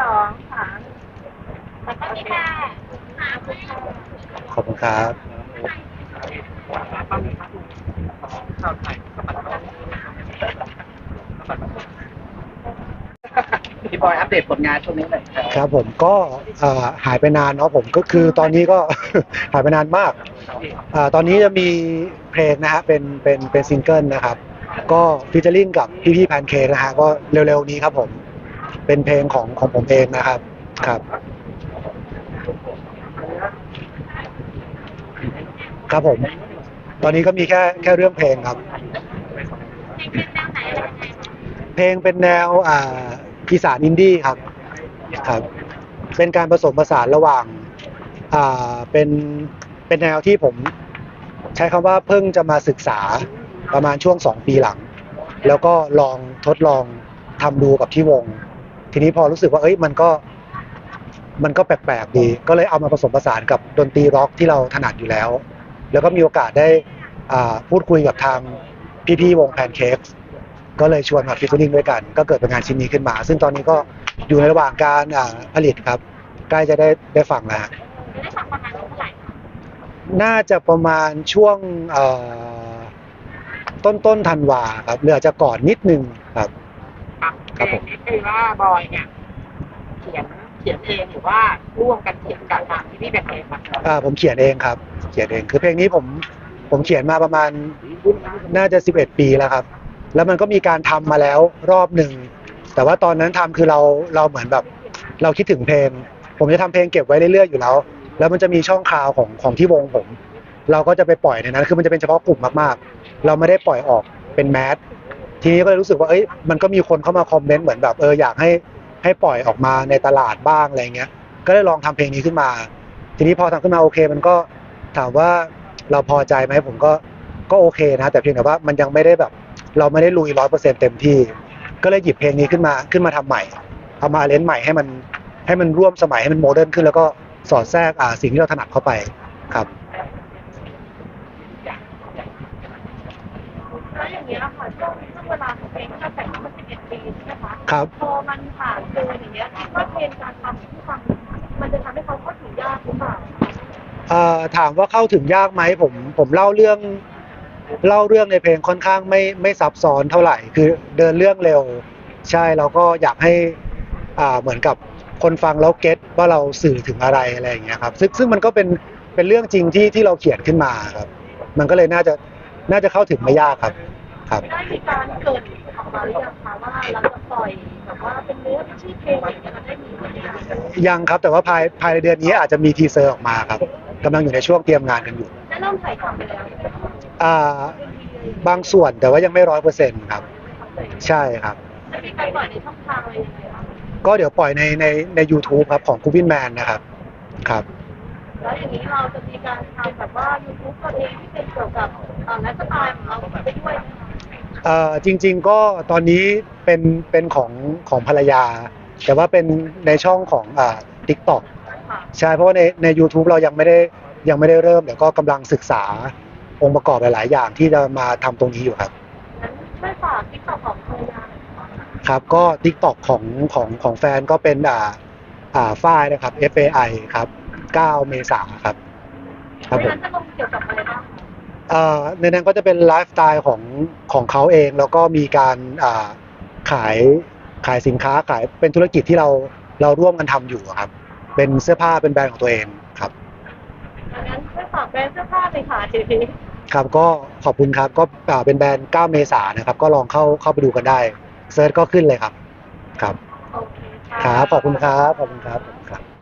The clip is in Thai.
สองสามโอเคค่ะขอบคุณครับพี่บอยอัปเดตผลงานช่วงนี้หน่อยครับครับผมก็เอ่อหายไปนานเนาะผมก็คือตอนนี้ก็ หายไปนานมากอ่าตอนนี้จะมีเพลงนะฮะเป็นเป็นเป็นซิงเกิลนะครับ ก็ฟิชเชอร์ลิงกับพี่พี่แพนเค้กนะฮะก็เร็วๆนี้ครับผม เป็นเพลงของของผมเองนะครับ ครับ ครับผม ตอนนี้ก็มีแค่แค่เรื่องเพลงครับ เพลงเป็นแนวอ่าอีสานอินดี้ครับ ครับ เป็นการผสมผสานระหว่าง อ่า เป็นเป็นแนวที่ผม ใช้คำว่าเพิ่งจะมาศึกษาประมาณช่วงสองปีหลัง แล้วก็ลองทดลองทำดูกับที่วง ทีนี้พอรู้สึกว่าเอ้ยมันก็มันก็แปลกๆดี ก็เลยเอามาผสมผสานกับดนตรีร็อกที่เราถนัดอยู่แล้ว แล้วก็มีโอกาสได้อ่าพูดคุยกับทางพี่ๆวงแพนเค้กก็เลยชวนมาฟิชเชอร์ลิงด้วยกัน ก็เกิดเป็นงานชิ้นนี้ขึ้นมา ซึ่งตอนนี้ก็อยู่ในระหว่างการอ่าผลิตครับ ใกล้จะได้ได้ฟังแล้วฮะได้ฟังประมาณเท่าไหร่น่าจะประมาณช่วงเอ่อต้นต้นธันวาครับเหลือจะก่อนนิดนึงครับ ครับผมเพลงนี้คือว่าบอยเนี่ย เขียนเขียนเองหรือว่าร่วมกันเขียนกับทางที่พี่แบงค์เองครับอ่าผมเขียนเองครับ เขียนเองคือเพลงนี้ผมผมเขียนมาประมาณน่าจะ 11 ปีแล้วครับ แล้วมันก็มีการทำมาแล้วรอบหนึ่ง แต่ว่าตอนนั้นทำคือเราเราเหมือนแบบ เราคิดถึงเพลง ผมจะทำเพลงเก็บไว้เรื่อยๆอยู่แล้ว แล้วมันจะมีช่องคราวของของที่วงผม เราก็จะไปปล่อยในนั้น คือมันจะเป็นเฉพาะกลุ่มมากๆ เราไม่ได้ปล่อยออกเป็นแมส ทีนี้ก็เลยรู้สึกว่าเอ้ยมันก็มีคนเข้ามาคอมเมนต์เหมือนแบบเอออยากให้ให้ปล่อยออกมาในตลาดบ้างอะไรเงี้ย ก็เลยลองทำเพลงนี้ขึ้นมา ทีนี้พอทำขึ้นมาโอเค มันก็ถามว่าเราพอใจไหมผมก็ก็โอเคนะ แต่เพียงแต่ว่ามันยังไม่ได้แบบ เราไม่ได้ลุยร้อยเปอร์เซ็นต์เต็มที่ ก็เลยหยิบเพลงนี้ขึ้นมาขึ้นมาทำใหม่เอามาเลนใหม่ให้มันให้มันร่วมสมัยให้มันโมเดิร์นขึ้น แล้วก็สอดแทรกอ่าสิ่งที่เราถนัดเข้าไปครับ แล้ว อย่างเงี้ยค่ะช่วงช่วงเวลาของเพลงที่เราแต่งมา11ปีใช่ไหมคะครับ พอมันผ่านเกินอย่างเงี้ยคิดว่าเพลงการทำที่ฟังมันจะทำให้เขาเข้าถึงยากหรือเปล่าเอ่อถามว่าเข้าถึงยากไหมผมผมเล่าเรื่อง เล่าเรื่องในเพลงค่อนข้างไม่ไม่ซับซ้อนเท่าไหร่ คือเดินเรื่องเร็ว ใช่แล้วก็อยากให้อ่าเหมือนกับคนฟังแล้วเก็ตว่าเราสื่อถึงอะไรอะไรอย่างเงี้ยครับซึ่งซึ่งมันก็เป็นเป็นเรื่องจริงที่ที่เราเขียนขึ้นมาครับ มันก็เลยน่าจะน่าจะเข้าถึงไม่ยากครับ ครับได้มีการเกิดออกมาหรือยังคะว่าเราจะปล่อยแบบว่าเป็นเนื้อเป็นชื่อเพลงอะไรอย่างเงี้ยเราได้มีไหมคะยังครับแต่ว่าภายภายในเดือนนี้อาจจะมีทีเซอร์ออกมาครับกำลังอยู่ในช่วงเตรียมงานกันอยู่ได้เริ่มถ่ายทำไปแล้วอ่าบางส่วนแต่ว่ายังไม่ร้อยเปอร์เซ็นต์ครับ ใช่ครับ จะมีการปล่อยในช่องทางอะไรยังไงบ้างก็เดี๋ยวปล่อยในในใน u t u b e ครับของกูบินแมนนะครับครับ แล้วอย่างนี้เราจะมีการทำแบบว่า YouTube ตัวเองที่เป็นเกี่ยวกับเอ่อไลฟ์สไตล์ของเราไปด้วยไหมคะ เอ่อจริง ๆ ก็ตอนนี้เป็นเป็นของของภรรยา แต่ว่าเป็นในช่องของอ่า TikTok ค่ะใช่เพราะว่าในใน YouTube เรายังไม่ได้ยังไม่ได้เริ่มเดี๋ยวก็กำลังศึกษาองค์ประกอบหลาย ๆ อย่างที่จะมาทำตรงนี้อยู่ครับงั้นช่วยฝากติ๊กต็อกของภรรยาหน่อยค่ะครับก็ TikTok ของของของแฟนก็เป็นอ่าอ่าฝ้ายนะครับ F A I ครับ 9 เมษายนครับ ครับในผมนั้นจะลงเกี่ยวกับอะไรบ้างคะเอ่อ ในนั้นก็จะเป็นไลฟ์สไตล์ของของเขาเอง แล้วก็มีการอ่าขายขายสินค้าขายเป็นธุรกิจที่เราเราร่วมกันทำอยู่ครับ เป็นเสื้อผ้าเป็นแบรนด์ของตัวเองครับงั้นช่วยฝากแบรนด์เสื้อผ้าไปขายทีครับก็ขอบคุณครับก็อ่าเป็นแบรนด์9เมษายนนะครับ ก็ลองเข้าเข้าไปดูกันได้เซิร์ชก็ขึ้นเลยครับ ครับโอเคครับขอบคุณครับขอบคุณครับขอบคุณครับ